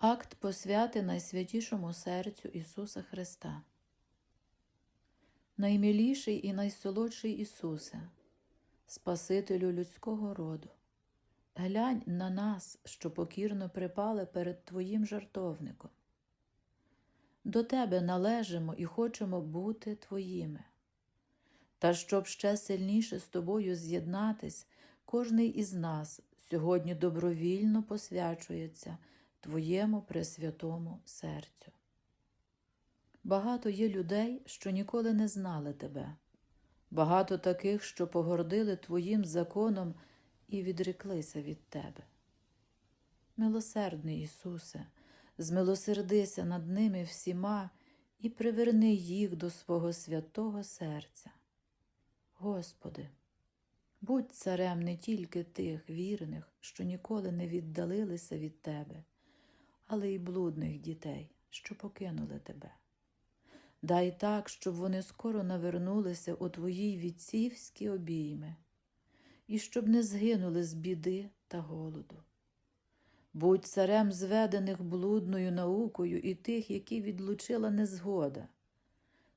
Акт посвяти Найсвятішому серцю Ісуса Христа. Наймиліший і найсолодший Ісусе, Спасителю людського роду, глянь на нас, що покірно припали перед Твоїм жартовником. До Тебе належимо і хочемо бути Твоїми. Та щоб ще сильніше з Тобою з'єднатись, кожний із нас сьогодні добровільно посвячується Твоєму пресвятому серцю. Багато є людей, що ніколи не знали Тебе, багато таких, що погордили Твоїм законом і відреклися від Тебе. Милосердний Ісусе, змилосердися над ними всіма і приверни їх до свого святого серця. Господи, будь царем не тільки тих вірних, що ніколи не віддалилися від Тебе, але й блудних дітей, що покинули Тебе. Дай так, щоб вони скоро навернулися у Твоїй вітцівські обійми, і щоб не згинули з біди та голоду. Будь царем зведених блудною наукою і тих, які відлучила незгода.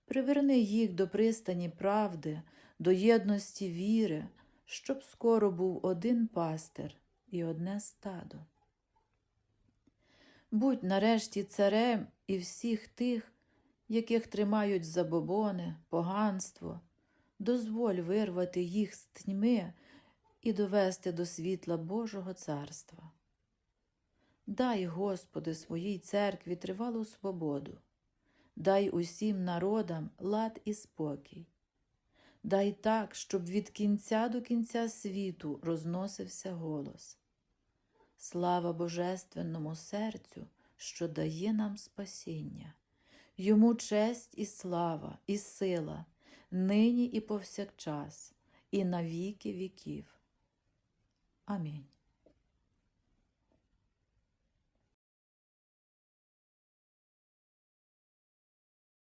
Приверни їх до пристані правди, до єдності віри, щоб скоро був один пастир і одне стадо. Будь нарешті царем і всіх тих, яких тримають забобони, поганство, дозволь вирвати їх з тьми і довести до світла Божого царства. Дай, Господи, своїй церкві тривалу свободу, дай усім народам лад і спокій. Дай так, щоб від кінця до кінця світу розносився голос. Слава Божественному серцю, що дає нам спасіння, йому честь і слава, і сила, нині і повсякчас, і на віки віків. Амінь.